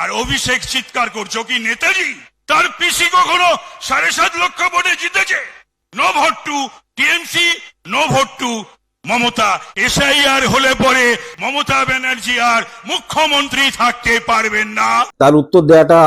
আর অভিষেক চিৎকার করছ কি নেতাজি? তার পিসি কখনো সাড়ে সাত লক্ষ ভোটে জিতেছে? No vote to TMC, no vote to Mamata. SIR হলে পরে মমতা ব্যানার্জি আর মুখ্যমন্ত্রী থাকতে পারবেন না। তার উত্তর দেওয়াটা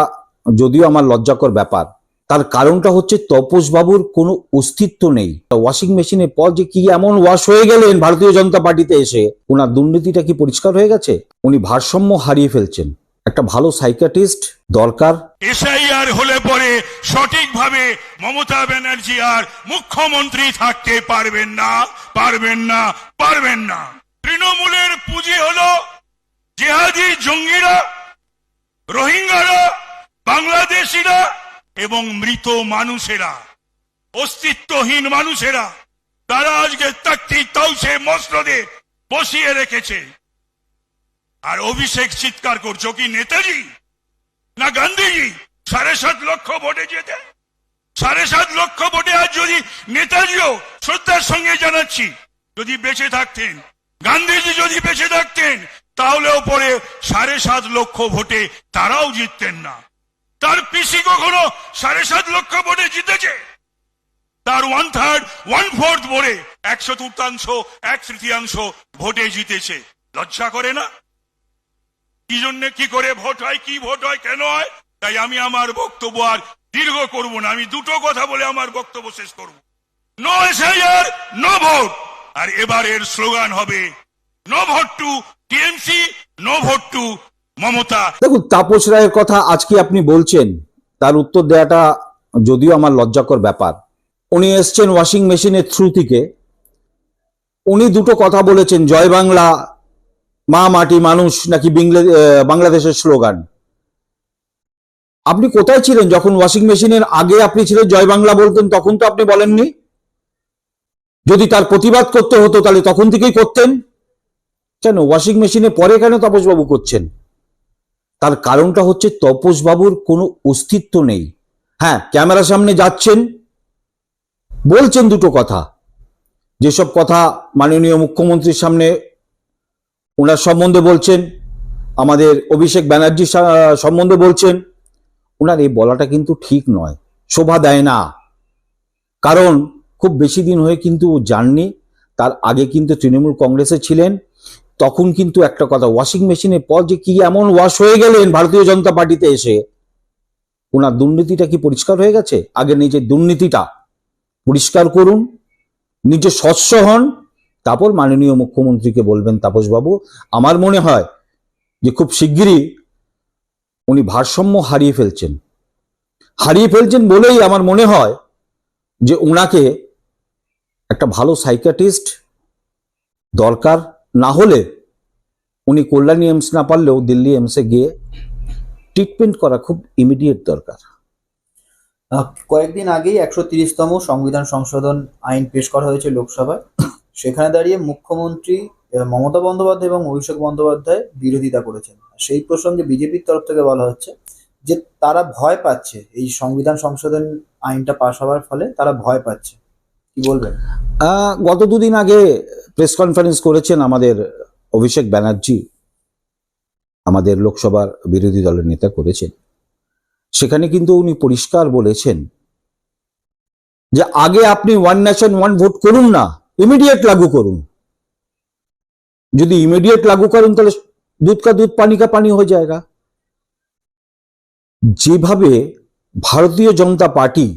যদিও আমার লজ্জাকর ব্যাপার, তার কারণটা হচ্ছে তপস বাবুর কোনো অস্তিত্ব নেই। ওয়াশিং মেশিনের পর যে কি এমন ওয়াশ হয়ে গেলেন ভারতীয় জনতা পার্টিতে এসে, ওনার দুর্নীতিটা কি পরিষ্কার হয়ে গেছে? উনি ভারসাম্য হারিয়ে ফেলছেন। একটা ভালো সাইকাটিস্ট দরকার। এসআইআর হলে পরে সঠিকভাবে মমতা ব্যানার্জি আর মুখ্যমন্ত্রী থাকতে পারবেন না পারবেন না পারবেন না। তৃণমূলের পুঁজি হলো জেহাদি জঙ্গিরা, রোহিঙ্গারা, বাংলাদেশিরা এবং মৃত মানুষেরা, অস্তিত্বহীন মানুষেরা। তারা আজকে তাকতি তাউসে মসনদে বসিয়ে রেখেছে। আর অভিষেক চিৎকার করছ কি নেতাজি? না গান্ধীজি? সাড়ে সাত লক্ষ ভোটে যেতে? সাড়ে সাত লক্ষ ভোটে আজ যদি নেতাজিও শ্রদ্ধার সঙ্গে জানাচ্ছি, যদি বেঁচে থাকতেন, গান্ধীজি যদি বেঁচে থাকতেন তাহলেও পরে সাড়ে সাত লক্ষ ভোটে তারাও জিততেন না। তার পিসি কখনো সাড়ে সাত লক্ষ ভোটে জিতেছে? তার ওয়ান থার্ড ওয়ান ফোর্থ ভোটে এক চতুর্থাংশ এক তৃতীয়াংশ ভোটে জিতেছে। লজ্জা করে না? কি জন্য কি করে ভোট হয়, কি ভোট হয়, কেন হয়? তাই আমি আমার বক্তব্য আর দীর্ঘ করব না। আমি দুটো কথা বলে আমার বক্তব্য শেষ করব। No SIR no vote. আর এবারের স্লোগান হবে, no vote to TMC, no vote to Mamata. দেখুন, তাপস রায়ের কথা আজকে আপনি বলছেন? তার উত্তর দেওয়াটা যদিও আমার লজ্জাকর ব্যাপার। উনি এসছেন ওয়াশিং মেশিনের থ্রু থেকে। উনি দুটো কথা বলেছেন, জয় বাংলা মা মাটি মানুষ নাকি বাংলাদেশের স্লোগান? আপনি কোথায় ছিলেন? যখন ওয়াশিং মেশিনের আগে আপনি ছিলেন জয় বাংলা বলতেন, তখন তো আপনি বলেননি। যদি তার প্রতিবাদ করতে হতো, তাহলে তখন থেকেই করতেন। কেন? ওয়াশিং মেশিনে পরে কেন তাপসবাবু করছেন? তার কারণটা হচ্ছে তপস বাবুর কোনো অস্তিত্ব নেই। হ্যাঁ ক্যামেরার সামনে যাচ্ছেন। বলছেন দুটো কথা। যেসব কথা মাননীয় মুখ্যমন্ত্রীর সামনে ওনার সম্বন্ধে বলছেন, আমাদের অভিষেক ব্যানার্জি সম্বন্ধে বলছেন, ওনার এই বলাটা কিন্তু ঠিক নয়, শোভা দেয় না। কারণ খুব বেশি দিন হয়ে কিন্তু যাননি, তার আগে কিন্তু তৃণমূল কংগ্রেসে ছিলেন, তখন কিন্তু একটা কথা ওয়াশিং মেশিনের পর যে কি এমন ওয়াশ হয়ে গেলেন ভারতীয় জনতা পার্টিতে এসে, ওনার দুর্নীতিটা কি পরিষ্কার হয়ে গেছে? আগে নিজের দুর্নীতিটা পরিষ্কার করুন, নিজে স্বচ্ছ হন তারপর মাননীয় মুখ্যমন্ত্রীকে বলবেন, তাপসবাবু, আমার মনে হয় যে খুব শিগগিরই উনি ভারসাম্য হারিয়ে ফেলছেন। হারিয়ে ফেলছেন বলেই আমার মনে হয় যে ওনাকে একটা ভালো সাইকাটিস্ট দরকার। না হলে উনি কল্যাণী এমস না পারলেও দিল্লি এমসে গিয়ে ট্রিটমেন্ট করা খুব ইমিডিয়েট দরকার। কয়েকদিন আগেই একশো তিরিশতম সংবিধান সংশোধন আইন পেশ করা হয়েছে লোকসভায়। সেখানে দাঁড়িয়ে মুখ্যমন্ত্রী মমতা বন্দ্যোপাধ্যায় এবং অভিষেক বন্দ্যোপাধ্যায় বিরোধিতা করেছেন। সেই প্রসঙ্গে বিজেপির তরফ থেকে বলা হচ্ছে যে, তারা ভয় পাচ্ছে। এই সংবিধান সংশোধন আইনটা পাশ হওয়ার ফলে তারা ভয় পাচ্ছে। কি বলবেন? গত দুদিন আগে প্রেস কনফারেন্স করেছেন আমাদের অভিষেক ব্যানার্জি। আমাদের লোকসভার বিরোধী দলের নেতা করেছেন। সেখানে কিন্তু উনি পরিষ্কার বলেছেন যে, আগে আপনি ওয়ান নেশন ওয়ান ভোট করুন না। ইমিডিয়েট লাগু করুন। যদি ইমিডিয়েট লাগু করেন, তাহলে দুধ কা দুধ, পানি কা পানি হয়ে যায়গা। যেভাবে ভারতীয় জনতা পার্টি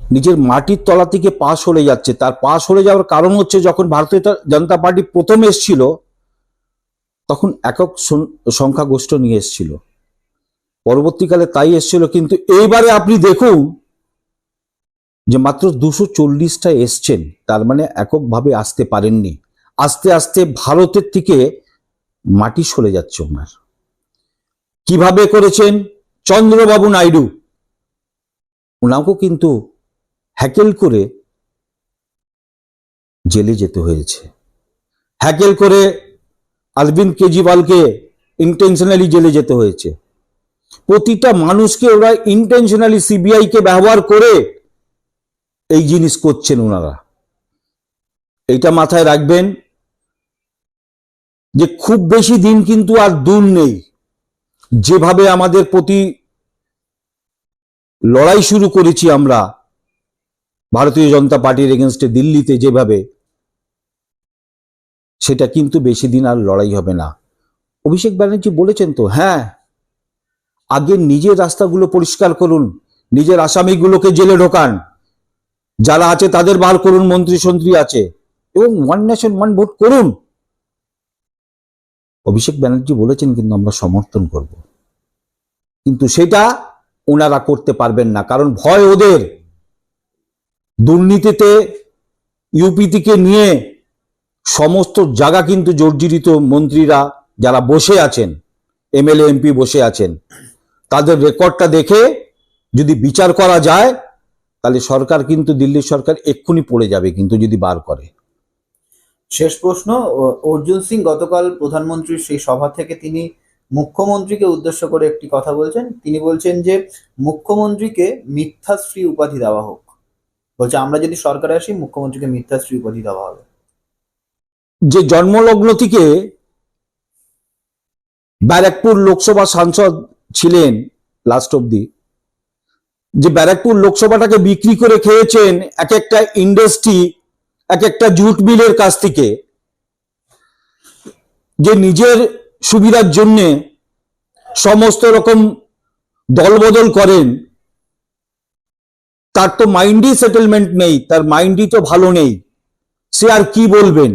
নিজের মাটির তলা থেকে পাশ হলে যাচ্ছে, তার পাশ হলে যাওয়ার কারণ হচ্ছে যখন ভারতীয় জনতা পার্টি প্রথম এসছিল, তখন একক সংখ্যাগোষ্ঠ নিয়ে এসছিল। পরবর্তীকালে তাই এসছিল, কিন্তু এইবারে আপনি দেখুন যে মাত্র দুশো চল্লিশটা এসছেন, তার মানে এককভাবে আসতে পারেননি। আস্তে আস্তে ভারতের থেকে মাটি সরে যাচ্ছে ওনার। কীভাবে করেছেন? চন্দ্রবাবু নাইডু। ওনাকেও কিন্তু হ্যাকেল করে জেলে যেতে হয়েছে। হ্যাকেল করে অরবিন্দ কেজরিওয়ালকে ইন্টেনশনালি জেলে যেতে হয়েছে। প্রতিটা মানুষকে ওরা ইন্টেনশনালি সিবিআই কে ব্যবহার করে এই জিনিস করছেন ওনারা এটা মাথায় রাখবেন যে খুব বেশি দিন কিন্তু আর দূর নেই। যেভাবে আমাদের প্রতি লড়াই শুরু করেছি আমরা, ভারতীয় জনতা পার্টির এগেনস্টে দিল্লিতে যেভাবে, সেটা কিন্তু বেশি দিন আর লড়াই হবে না। অভিষেক ব্যানার্জি বলেছেন তো হ্যাঁ আগে নিজের রাস্তাগুলো পরিষ্কার করুন, নিজের আসামিগুলোকে জেলে ঢোকান। যারা আছে তাদের বার করুন, মন্ত্রী সন্ত্রী আছে। এবং ওয়ান নেশন ওয়ান ভোট করুন। অভিষেক ব্যানার্জি বলেছেন কিন্তু আমরা সমর্থন করব। কিন্তু সেটা ওনারা করতে পারবেন না, কারণ ভয় ওদের। দুর্নীতিতে ইউপি থেকে নিয়ে সমস্ত জায়গা কিন্তু জর্জরিত মন্ত্রীরা যারা বসে আছেন, এমএলএ, এমপি বসে আছেন, তাদের রেকর্ডটা দেখে যদি বিচার করা যায় তাহলে সরকার কিন্তু দিল্লির সরকার এক্ষুনি পড়ে যাবে কিন্তু যদি বার করে। শেষ প্রশ্ন অর্জুন সিং গতকাল প্রধানমন্ত্রীর সেই সভা থেকে তিনি মুখ্যমন্ত্রীকে উদ্দেশ্য করে একটি কথা বলছেন। তিনি বলছেন যে মুখ্যমন্ত্রীকে মিথ্যাশ্রী উপাধি দেওয়া হোক। বলছে আমরা যদি সরকারে আসি মুখ্যমন্ত্রীকে মিথ্যাশ্রী উপাধি দেওয়া হবে। যে জন্মলগ্ন থেকে ব্যারাকপুর লোকসভা সাংসদ ছিলেন লাস্ট অব্দি যে ব্যারাকপুর লোকসভাটাকে বিক্রি করে খেয়েছেন এক একটা ইন্ডাস্ট্রি এক একটা জুট মিলের কাছ থেকে। যে নিজের সুবিধার জন্য সমস্ত রকম দলবদল করেন, তার তো মাইন্ডই সেটেলমেন্ট নেই, তার মাইন্ডই তো ভালো নেই। সে আর কি বলবেন?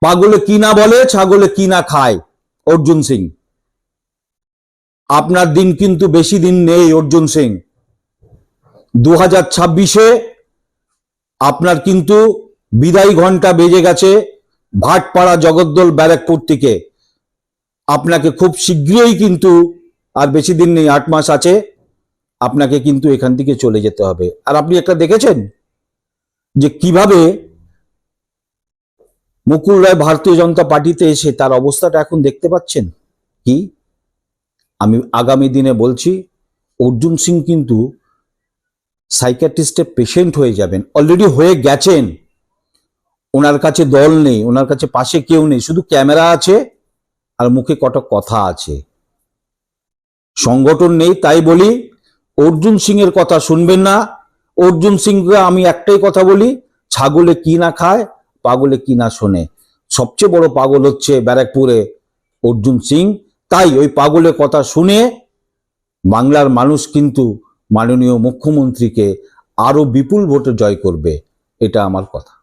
পাগলে কি না বলে, ছাগলে কি না খায়? অর্জুন সিং। আপনার দিন কিন্তু বেশি দিন নেই, অর্জুন সিং। দু হাজার ছাব্বিশে আপনার কিন্তু বিদায় ঘণ্টা বেজে গেছে ভাটপাড়া জগদ্দল ব্যারাকপুর থেকে। আপনাকে খুব শীঘ্রই কিন্তু আর বেশি দিন নেই, আট মাস আছে। আপনাকে কিন্তু এখান থেকে চলে যেতে হবে। আর আপনি একটা দেখেছেন যে কীভাবে মুকুল রায় ভারতীয় জনতা পার্টিতে এসে তার অবস্থাটা এখন দেখতে পাচ্ছেন? কি? আমি আগামী দিনে বলছি, অর্জুন সিং কিন্তু সাইকিয়াট্রিস্টের পেশেন্ট হয়ে যাবেন। অলরেডি হয়ে গেছেন। ওনার কাছে দল নেই, ওনার কাছে পাশে কেউ নেই, শুধু ক্যামেরা আছে আর মুখে কটা কথা আছে। সংগঠন নেই, তাই বলি, অর্জুন সিং এর কথা শুনবেন না। অর্জুন সিংকে আমি একটাই কথা বলি, ছাগলে কি না খায়, পাগলে কি না শোনে। সবচেয়ে বড় পাগল হচ্ছে ব্যারাকপুরে অর্জুন সিং। তাই ওই পাগলের কথা শুনে বাংলার মানুষ কিন্তু মাননীয় মুখ্যমন্ত্রীকে আরও বিপুল ভোটে জয় করবে, এটা আমার কথা।